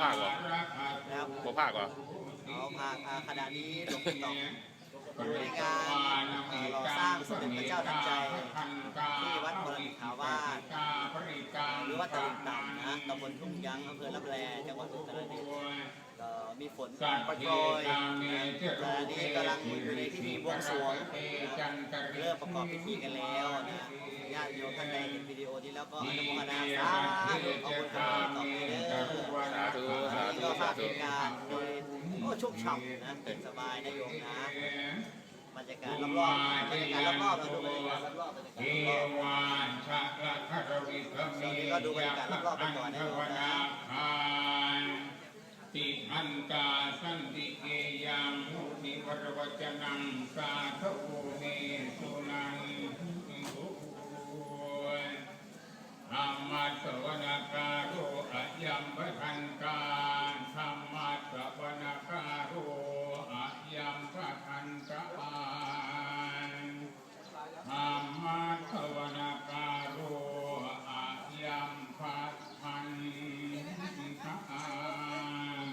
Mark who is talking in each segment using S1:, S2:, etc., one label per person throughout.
S1: ภาคเหรอ
S2: เอาภาคอ่าขณะนี้หลวงปู่ตองอยู่ในงานเอ่อรอสร้างสมเด็จพระเจ้าทันใจที่วัดมรณิถาวาสหรือวัดตลิ่งต่ำนะตำบลทุ่งยั้งอำเภอรับแลจังหวัดอุตรดิตถ์ก็มีฝนปรยๆนะขณะนี้กำลังอยู่ในพิธีบวงสรวงนะเริ่มประกอบพิธีกันแล้วนะญาติโยมท่านใดเห็นวิดีโอนี้แล้วก็อนุโมทนาสาธุขอบคุณาพเหตุการณ์โดยโอ้ชุ่มฉ่ำนะเป็นสบายนะโยมนะบรรยากาศรอบๆบรรยากาศรอบๆเราดูบรรยากาศรอบๆบรรยากาศรอบๆ
S3: วานชะละคารวิสมี
S2: ก็ดูบรรยากาศรอบๆไปก่อนนะ
S3: ภวนาคานติอันตาสันติเกยังมุนิวรวจนังสาธุเมสุ การธรรมะสวนาการุอะยัมปะทันกานธรรมะสวนาการุอะยัมปะทันกาน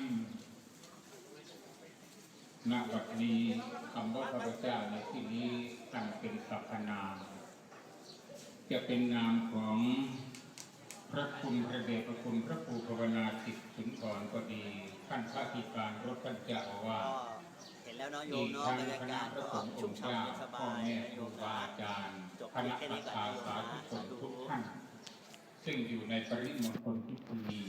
S3: ณบัดนี้คำว่าพระเจ้าในที่นี้ตั้งเป็นสรรพนาม จะเป็นนามของ พระคุณพระเดชพระคุณพระครูภาวนาสิทธิ์สุนทรก็ดีท่านพระธิการรถท่านเจ้าอาว่า
S2: ก็เห็นแล้วเนาะโย
S3: อี
S2: ม
S3: ก
S2: เนาะ
S3: ทั้ง
S2: บรรยา
S3: คณะ
S2: กาศ
S3: พระ
S2: ก็
S3: สงฆ์อ
S2: ชุ่ม
S3: งค์
S2: ฉ่ำ
S3: เจ้า
S2: ส
S3: พ่อบา
S2: ย
S3: แม่
S2: นะ
S3: ค
S2: โย
S3: รู
S2: ม
S3: บา
S2: นะ
S3: อาจารย์
S2: จบ
S3: คณะ
S2: แค่
S3: สั
S2: นี้
S3: ต
S2: ก่อน
S3: ยา
S2: นะโยม
S3: สาธุ
S2: นะ
S3: ชนทุกท่าน ซึ่งอยู่ในปริมณฑลที่ดี